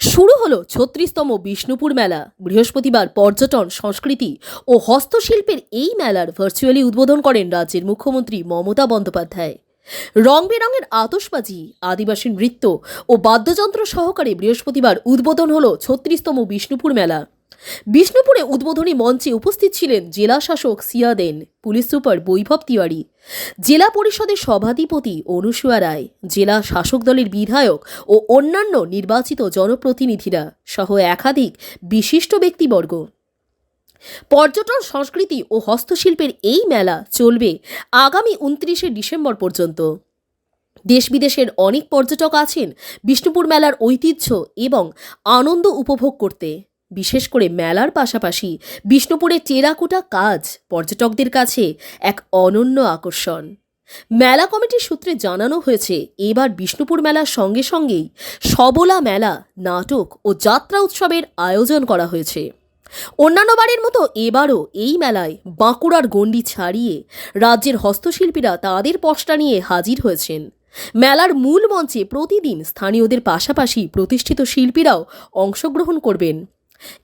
শুরু হলো ছত্রিশতম বিষ্ণুপুর মেলা। বৃহস্পতিবার পর্যটন, সংস্কৃতি ও হস্তশিল্পের এই মেলার ভার্চুয়ালি উদ্বোধন করেন রাজ্যের মুখ্যমন্ত্রী মমতা বন্দ্যোপাধ্যায়। রং বেরঙের আতসবাজি আদিবাসী নৃত্য ও বাদ্যযন্ত্র সহকারে বৃহস্পতিবার উদ্বোধন হলো ছত্রিশতম বিষ্ণুপুর মেলা। বিষ্ণুপুরে উদ্বোধনী মঞ্চে উপস্থিত ছিলেন জেলা শাসক সিয়াদেন পুলিশ সুপার বৈভব তিওয়ারি, জেলা পরিষদের সভাধিপতি অনুসুয়া রায়, জেলা শাসক দলের বিধায়ক ও অন্যান্য নির্বাচিত জনপ্রতিনিধিরা সহ একাধিক বিশিষ্ট ব্যক্তিবর্গ। পর্যটন, সংস্কৃতি ও হস্তশিল্পের এই মেলা চলবে আগামী উনত্রিশে ডিসেম্বর পর্যন্ত। দেশ বিদেশের অনেক পর্যটক আছেন বিষ্ণুপুর মেলার ঐতিহ্য এবং আনন্দ উপভোগ করতে। বিশেষ করে মেলার পাশাপাশি বিষ্ণুপুরের টেরাকোটা কাজ পর্যটকদের কাছে এক অনন্য আকর্ষণ। মেলা কমিটির সূত্রে জানানো হয়েছে, এবার বিষ্ণুপুর মেলার সঙ্গে সঙ্গেই সবলা মেলা, নাটক ও যাত্রা উৎসবের আয়োজন করা হয়েছে। অন্যান্য বারের মতো এবারও এই মেলায় বাঁকুড়ার গণ্ডি ছাড়িয়ে রাজ্যের হস্তশিল্পীরা তাদের পশটা নিয়ে হাজির হয়েছেন। মেলার মূল মঞ্চে প্রতিদিন স্থানীয়দের পাশাপাশি প্রতিষ্ঠিত শিল্পীরাও অংশগ্রহণ করবেন।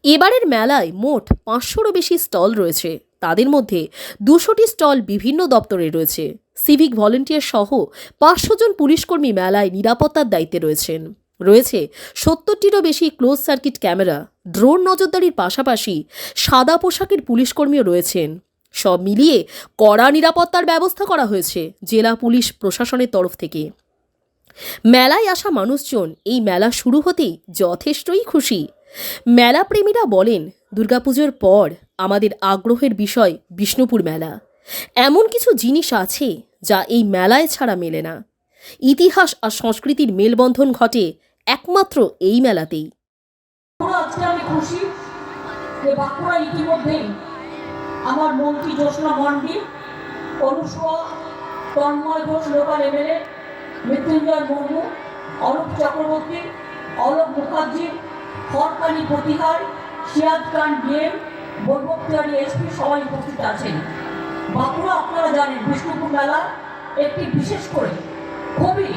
এবারের মেলায় মোট পাঁচশোরও বেশি স্টল রয়েছে। তাদের মধ্যে দুশোটি স্টল বিভিন্ন দপ্তরে রয়েছে। সিভিক ভলেন্টিয়ার সহ পাঁচশো জন পুলিশকর্মী মেলায় নিরাপত্তার দায়িত্বে রয়েছেন। রয়েছে সত্তরটিরও বেশি ক্লোজ সার্কিট ক্যামেরা, ড্রোন নজরদারির পাশাপাশি সাদা পোশাকের পুলিশকর্মীও রয়েছেন। সব মিলিয়ে কড়া নিরাপত্তার ব্যবস্থা করা হয়েছে জেলা পুলিশ প্রশাসনের তরফ থেকে। মেলায় আসা মানুষজন এই মেলা শুরু হতেই যথেষ্টই খুশি। মেলা প্রেমীরা বলেন, দুর্গাপুজোর পর আমাদের আগ্রহের বিষয় বিষ্ণুপুর মেলা। এমন কিছু জিনিস আছে যা এই মেলায় ছাড়া মেলে না। ইতিহাস আর সংস্কৃতির মেলবন্ধন ঘটে একমাত্র এই মেলাতেই। আজকে আমি খুশি যে বাঁকুড়া আমার মন্ত্রী Mondi Tanmoy Ghosh, local MLA, Mrityunjoy Murmu, Arup Chakraborty, Alok Mukherjee Harakali Pratihar, Siyad Khan DM বৈভক্তিয়ারি SP সবাই উপস্থিত আছেন। বাঁকুড়া আপনারা জানেন, বিষ্ণুপুর মেলা একটি বিশেষ করে খুবই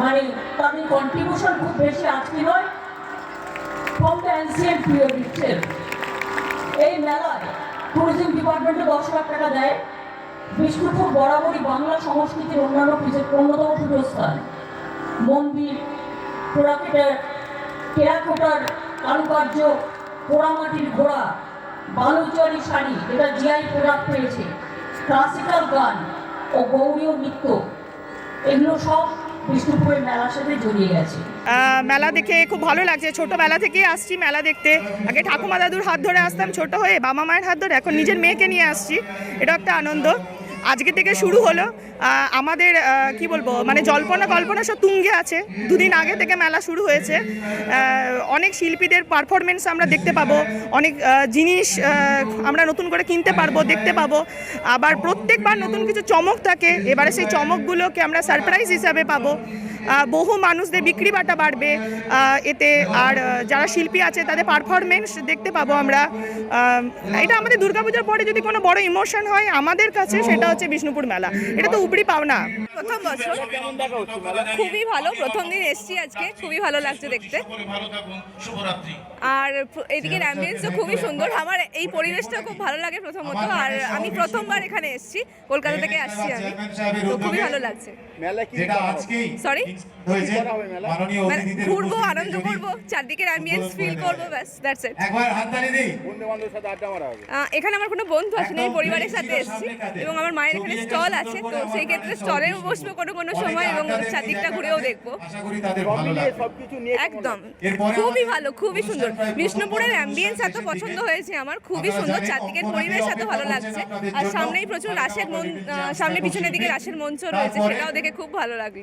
মানে তাদের কন্ট্রিবিউশন খুব বেশি আজকে নয় ফ্রম ancient period itself. এই মেলায় ট্যুরিজম ডিপার্টমেন্টে দশ লাখ টাকা দেয়। বিষ্ণুপুর বরাবরই বাংলা সংস্কৃতির অন্যান্য অন্যতম পীঠস্থান। মন্দির পোড়াকেটার টেরাকোটার কারুকার্য পোড়ামাটির ঘোড়া, বালুচরি শাড়ি, এটা জিআই প্রোডাক্ট পেয়েছে। ক্লাসিক্যাল গান ও গৌরীয় নৃত্য, এগুলো সব বিষ্ণুপুরের মেলার সাথে জড়িয়ে গেছে। মেলা দেখে খুব ভালো লাগছে। ছোটবেলা থেকেই আসছি মেলা দেখতে। আগে ঠাকুমা দাদুর হাত ধরে আসতাম ছোট হয়ে, বাবা মায়ের হাত ধরে, এখন নিজের মেয়েকে নিয়ে আসছি। এটা একটা আনন্দ। আজকে থেকে শুরু হলো। আমাদের কি বলব মানে জল্পনা কল্পনা সব তুঙ্গে আছে। দুদিন আগে থেকে মেলা শুরু হয়েছে। অনেক শিল্পীদের পারফরমেন্স আমরা দেখতে পাবো। অনেক জিনিস আমরা নতুন করে কিনতে পারব, দেখতে পাবো। আবার প্রত্যেকবার নতুন কিছু চমক থাকে, এবারে সেই চমকগুলোকে আমরা সারপ্রাইজ হিসাবে পাবো। বহু মানুষদের বিক্রি বাটা বাড়বে। এতে আর যারা শিল্পী আছে তাদের পারফরমেন্স দেখতে পাবো আমরা। এটা আমাদের দুর্গাপূজার পরে যদি কোনো বড় ইমোশন হয় আমাদের কাছে সেটা হচ্ছে বিষ্ণুপুর মেলা। এটা তো উপরি পাওনা। প্রথম বছর। খুবই ভালো প্রথম দিন এসছি আজকে। খুবই ভালো লাগছে দেখতে। আর এদিকের অ্যাম্বিয়েন্সও খুবই সুন্দর। আমার এই পরিবেশটা খুব ভালো লাগে প্রথমত। আর আমি প্রথমবার এখানে এসেছি। কলকাতা থেকে আসছি আমি। তো খুবই ভালো লাগছে। মেলা মেলা? মাননীয় মানে অতিথিদের ঘুরবো আনন্দ করব চারদিকের অ্যাম্বিয়েন্স ফিল করব ব্যাস দ্যাটস ইট একবার হাততালি দিই। বন্ধু সাথে আড্ডা মারা হবে। এখানে আমার কোনো বন্ধু আসেনি আমি পরিবারের সাথে এসেছি। এবং আমার মায়ের এখানে স্টল আছে তো সেই ক্ষেত্রে স্টলেও বসবো কোনো কোনো সময় এবং চারদিকটা ঘুরেও দেখব। আশা করি তাদের ভালো লাগবে। সবকিছু নিয়ে একদম। খুবই ভালো খুবই সুন্দর। বিষ্ণুপুরের অ্যাম্বিয়েন্স এত পছন্দ হয়েছে আমার খুবই সুন্দর চারদিকের পরিবেশ এত ভালো লাগছে। আর সামনেই প্রচুর রাসের মন সামনে পিছনের দিকে রাসের মঞ্চ রয়েছে সেটাও দেখে খুব ভালো লাগল।